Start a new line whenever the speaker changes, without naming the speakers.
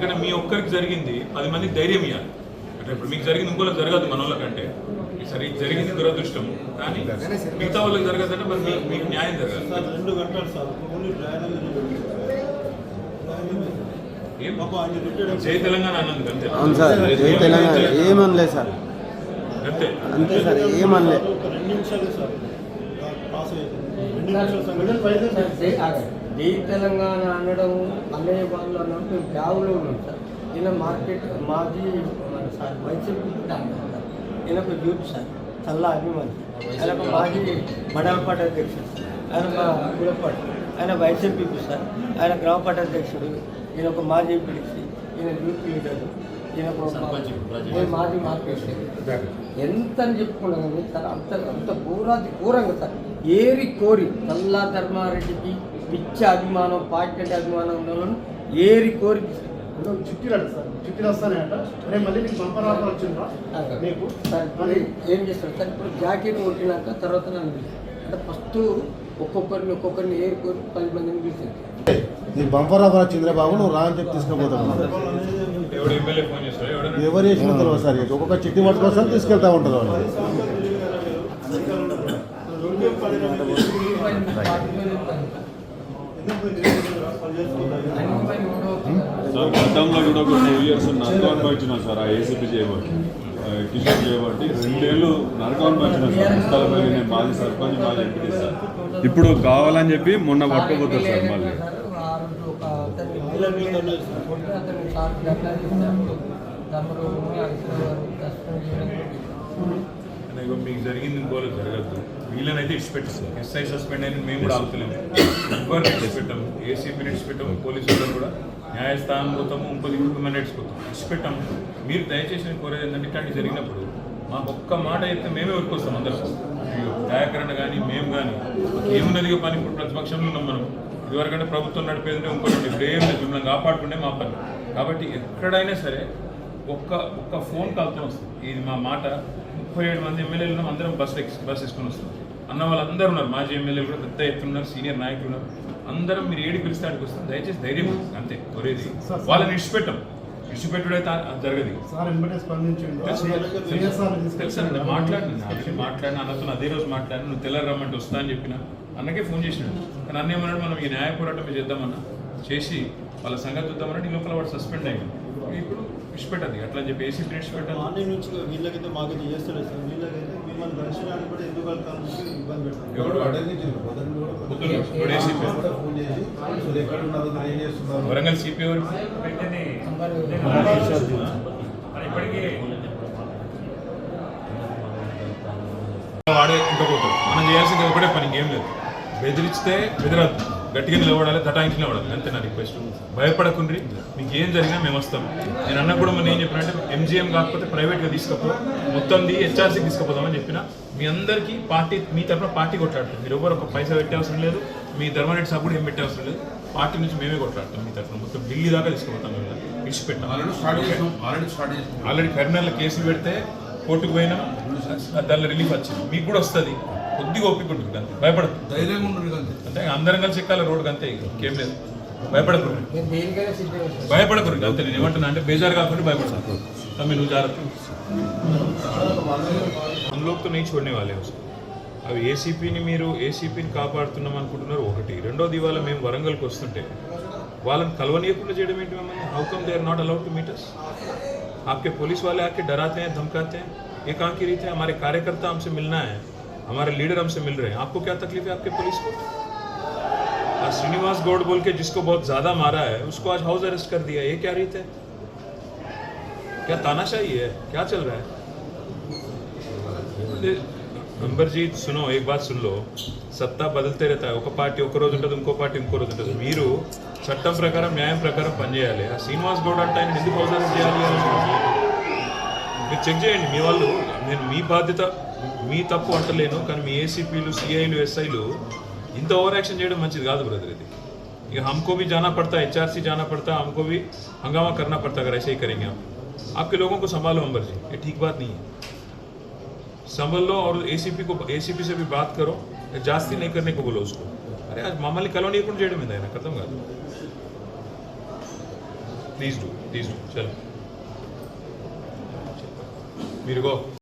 ఎందుకంటే మీ ఒక్కరికి జరిగింది పది మందికి ధైర్యం ఇవ్వాలి అంటే ఇప్పుడు మీకు జరిగింది ఇంకోళ్ళకి జరగదు మన వాళ్ళకంటే సరే ఇది జరిగింది దురదృష్టం. కానీ మిగతా వాళ్ళకి జరగదంటే మరి మీ- మీకు న్యాయం జరగాలి. జై తెలంగాణ అన్నది అంతే.
అవును సార్ జై తెలంగాణ. ఏమనలేదు సార్.
అంతే.
అంతే సార్ ఏమనలే.
రెండు నిమిషాలు సార్. పాస్ అయ్యింది.
జై తెలంగాణ అనడం అన్నయ్య వాళ్ళు అనడం మేము బ్యాగులో ఉన్నాం సార్. ఈయన మార్కెట్ మాజీ సార్ వైసీపీ సార్. ఈయన ఒక యూత్ సార్. చల్ల అభిమాని. ఆయన ఒక మాజీ మండల పార్టీ అధ్యక్షుడు ఆయన కులపాటి ఆయన వైసీపీ సార్. ఆయన గ్రామ పార్టీ అధ్యక్షుడు ఈయన ఒక మాజీ పిడిసి ఈయన యూత్ లీడర్. ఈయన మాజీ మార్కెట్. ఎంత అని చెప్పుకున్నాం కానీ సార్ అంత అంత ఘోరాది ఘోరంగా సార్. ఏరి కోరి చల్లా ధర్మారెడ్డికి పిచ్చి అభిమానం పార్టీ అంటే అభిమానం ఉన్న వాళ్ళను ఏరి కోరి ఏం చేస్తారు? సార్ ఇప్పుడు జాకెట్ కొట్టినాక తర్వాత నన్ను. అంటే ఫస్ట్ ఒక్కొక్కరిని ఒక్కొక్కరిని ఏరి కోరి పది మందిని పిలిచారు.
నీ బంపర్ ఆఫర్ వచ్చిందిరా బాబు నువ్వు రా అని చెప్పి తీసుకుపోతావు.
చేస్తాడు?
ఎవరు చేసిన తెలియదు సార్ ఒక్కొక్క చిట్టి పట్టుకొస్తాను తీసుకెళ్తా ఉంటారు వాళ్ళు
రెండు పదిహేను
సార్ గతంలో కూడా ఒక టూ ఇయర్స్ నరకం అనుభవించినాం సార్ ఆ ఏసీపీ చేయబట్టి కిషోర్ చేయబట్టి రెండేళ్ళు నరకం అనుభవించినాం సార్ పుస్తకాల నేను మాజీ సర్పంచ్ మాజీ ఎంపీ సార్. ఇప్పుడు కావాలని చెప్పి మొన్న పట్టుకోపోతారు సార్ మళ్ళీ.
ఆ
ఇగో మీకు జరిగింది ఇంకోళ్ళకి జరగద్దు వీళ్ళనైతే ఇచ్చిపెట్టిస్తాం ఎస్ఐ సస్పెండ్ అయిన మేము కూడా ఆగుతలేము. ఎవరిని ఇచ్చిపెట్టాము ఏసీపీని ఇచ్చిపెట్టాము పోలీసు వాళ్ళు కూడా. న్యాయస్థానం పోతాము ఇంకో దిక్కు మెనట్స్ పోతాం. ఇచ్చిపెట్టాము మీరు దయచేసి కోరేది ఏంటంటే ఇట్లాంటి జరిగినప్పుడు మాకు ఒక్క మాట అయితే మేమే ఊరుకొస్తాం అందరం. వ్యాకరణ కానీ మేము కానీ ఏమున్నదిగా పని. ఇప్పుడు ప్రతిపక్షంలో ఉన్నాం మనం. ఇదివరకంటే ప్రభుత్వం నడిపేది ఇంకోటి ఇప్పుడు ఏం లేదు మిమ్మల్ని కాపాడుకుంటే మా పని. కాబట్టి ఎక్కడైనా సరే ఒక్క ఒక్క ఫోన్ కాల్తో వస్తుంది. ఇది మా మాట. ముప్పై ఏడు మంది ఎమ్మెల్యేలు ఉన్నాం అందరం బస్ ఎక్కి బస్ వేసుకొని వస్తాం. అన్న వాళ్ళందరూ ఉన్నారు మాజీ ఎమ్మెల్యేలు కూడా పెద్ద ఎత్తున ఉన్నారు సీనియర్ నాయకులు ఉన్నారు. అందరం మీరు ఏడి పిలిస్తే ఆడికి వస్తాం. దయచేసి ధైర్యం. అంతే కొరేది. వాళ్ళని ఇడిచిపెట్టాం ఇడిచిపెట్టుడు అయితే ఆ- అది జరగదు. తెలుసు, తెలుసండి మాట్లాడిన అన్నతో అదే రోజు మాట్లాడిన నువ్వు తెల్లారి రమ్మంటే వస్తా అని చెప్పిన అన్నకే ఫోన్ చేసినాడు. కానీ అన్న ఏమన్నాడు మనం ఈ న్యాయ పోరాటం చేద్దామన్నా చేసి వాళ్ళ సంగతి చూద్దామని ఈ లోపల వాడు సస్పెండ్ అయ్యాడు. ఇప్పుడు విడిచిపెట్టదు అట్లా చెప్పి ఏసీ విడిచిపెట్టాలి
మార్నింగ్ నుంచి వీళ్ళకైతే మాకైతే చేస్తలేదు సార్. వీళ్ళకైతే మిమ్మల్ని దర్శనానికి కూడా ఎందుకు వెళ్తాను ఇబ్బంది
పొద్దున్న ఇప్పుడు ఏసీపీ వరంగల్ సిపి ఎవరు వాడే ఇంకపోతాడు మనం చేయాల్సింది ఒకటే పని ఇంకేం లేదు. బెదిరిస్తే బెదిరద్దు. గట్టిగా నిలబడాలి తటాయించి నిలబడాలి. అంతే నా రిక్వెస్ట్ భయపడకుండ్రి మీకు ఏం జరిగినా మేము వస్తాం. నేను అన్న కూడా మొన్న ఏం చెప్పినంటే ఎంజిఎం కాకపోతే ప్రైవేట్గా తీసుకపో మొత్తం హెచ్ఆర్సీకి తీసుకుపోతామని చెప్పిన. మీ అందరికీ పార్టీ మీ తరఫున పార్టీ కొట్లాడుతుంది మీరు ఎవరు ఒక పైసా పెట్టే అవసరం లేదు. మీ ధర్మరెడ్డి సాబ్ కూడా ఏం పెట్టే అవసరం లేదు. పార్టీ నుంచి మేమే కొట్లాడతాం మీ తరఫున మొత్తం ఢిల్లీ దాకా తీసుకుపోతాం మేము. విడిచిపెట్టాం. ఆల్రెడీ కరీంనగర్లో కేసులు పెడితే కోర్టుకు పోయినా దానిలో రిలీఫ్ వచ్చింది. మీకు కూడా వస్తుంది. కొద్దిగా ఓపిక ఉంటుంది అంతే భయపడదు
ధైర్యంగా ఉండరు అంతే
అంతే అందరం కలిసి ఎక్కాలి రోడ్డు అంతే ఇక. ఇంకేం లేదు భయపడకూడదు
నేను దేనికైనా సిద్ధంగా ఉంటాను.
భయపడకూడదు అంతే నేను ఏమంటున్నా అంటే బేజారు కాకుండా భయపడతాను తమ్మి నువ్వు జాగ్రత్త हम लोग तो नहीं छोड़ने वाले हैं उसको అవి ఏసీపీని మీరు ఏసీపీని కాపాడుతున్నాం అనుకుంటున్నారు ఒకటి రెండోది ఇవాళ మేము వరంగల్కి వస్తుంటే వాళ్ళని కలవనీయకుండా చేయడం ఏంటి మమ్మల్ని how come they are not allowed to meet us आपके पुलिस वाले आके डराते हैं धमकाते हैं ये कहाँ की रीत है हमारे कार्यकर्ता हमसे मिलना है हमारे लीडर हमसे मिल रहे हैं आपको क्या तकलीफ है आपके पुलिस को आज श्रीनिवास गौड़ बोल के जिसको बहुत ज्यादा मारा है उसको आज हाउस अरेस्ट कर दिया ये क्या रीत है क्या तानाशाही है क्या चल रहा है నంబర్జీత్ సునో ఏక్ బాత్ సున్ లో సత్తా బదిలితే रहता है ఒక పార్టీ ఒక రోజు ఉంటుంది ఇంకో పార్టీ ఇంకో రోజు ఉంటుంది మీరు చట్టం ప్రకారం న్యాయం ప్రకారం పనిచేయాలి ఆ శ్రీనివాస్ గౌడ్ అంటే ఆయన ఎందుకు అవసరం చేయాలి అని మీరు చెక్ చేయండి మీ వాళ్ళు నేను మీ బాధ్యత मी तप అంటలేను, కానీ మీ ఏసీపీలు సిఐలు ఎస్ఐలు ఇంత ఓవర్ యాక్షన్ చేయడం మంచిది కాదు బ్రదర్ ఇది. ఇక హమ్కో भी जाना पड़ता है एचआरसी जाना पड़ता है हमको भी हंगामा करना पड़ता है अगर ऐसे ही करेंगे हम आपके लोगों को संभालो अंबर जी ये ठीक बात नहीं है संभल लो और एसीपी को एसीपी से भी बात करो जास्ती नहीं करने को बोलो उसको अरे आज मामली कलोनी को చేయడం ఏంది ఆయన? అర్థం కాదు. ప్లీజ్ డూ ప్లీజ్ డూ చలో. మీరు గో.